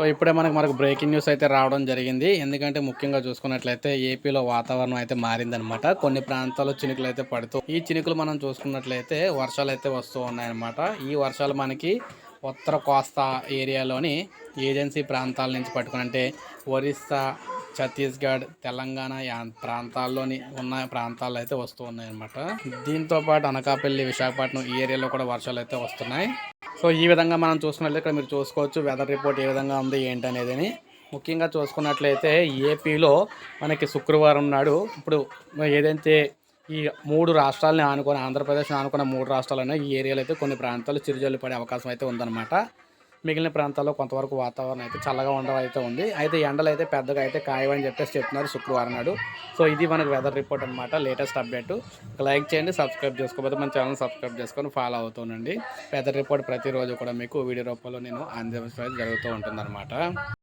So ఇప్పుడే మనకు మనకు బ్రేకింగ్ న్యూస్ అయితే రావడం జరిగింది. ఎందుకంటే ముఖ్యంగా చూసుకున్నట్లయితే ఏపీలో వాతావరణం అయితే మారిందనమాట. కొన్ని ప్రాంతాల్లో చినుకులు అయితే పడుతూ ఈ చినుకులు మనం చూసుకున్నట్లయితే వర్షాలు అయితే వస్తూ ఉన్నాయన్నమాట. ఈ వర్షాలు మనకి ఉత్తర కోస్తా ఏరియాలోని ఏజెన్సీ ప్రాంతాల నుంచి పట్టుకుని అంటే ఒరిస్సా ఛత్తీస్గఢ్ తెలంగాణ యా- ప్రాంతాల్లోని ఉన్న ప్రాంతాల్లో అయితే వస్తూ ఉన్నాయన్నమాట. దీంతో పాటు అనకాపల్లి విశాఖపట్నం ఈ ఏరియాలో కూడా వర్షాలు అయితే వస్తున్నాయి. సో ఈ విధంగా మనం చూసుకున్నట్లయితే ఇక్కడ మీరు చూసుకోవచ్చు వెదర్ రిపోర్ట్ ఏ విధంగా ఉంది ఏంటి అనేది ముఖ్యంగా చూసుకున్నట్లయితే ఏపీలో మనకి శుక్రవారం నాడు ఇప్పుడు ఏదైతే ఈ మూడు రాష్ట్రాలని ఆనుకొని ఆంధ్రప్రదేశ్ ఆనుకున్న మూడు రాష్ట్రాలను ఈ ఏరియాలో అయితే కొన్ని ప్రాంతాలు చిరుజల్లు పడే అవకాశం అయితే ఉందన్నమాట. మిగిలిన ప్రాంతాల్లో కొంతవరకు వాతావరణం అయితే చల్లగా ఉండడం అయితే ఉంది. అయితే ఎండలు అయితే పెద్దగా అయితే కాయవని చెప్పేసి చెప్తున్నారు శుక్రవారం నాడు. సో ఇది మనకు వెదర్ రిపోర్ట్ అనమాట లేటెస్ట్ అప్డేట్ లైక్ చేయండి సబ్స్క్రైబ్ చేసుకోకపోతే మన ఛానల్ సబ్స్క్రైబ్ చేసుకొని ఫాలో అవుతుండండి వెదర్ రిపోర్ట్ ప్రతిరోజు కూడా మీకు వీడియో రూపంలో నేను అందించడం జరుగుతూ ఉంటుంది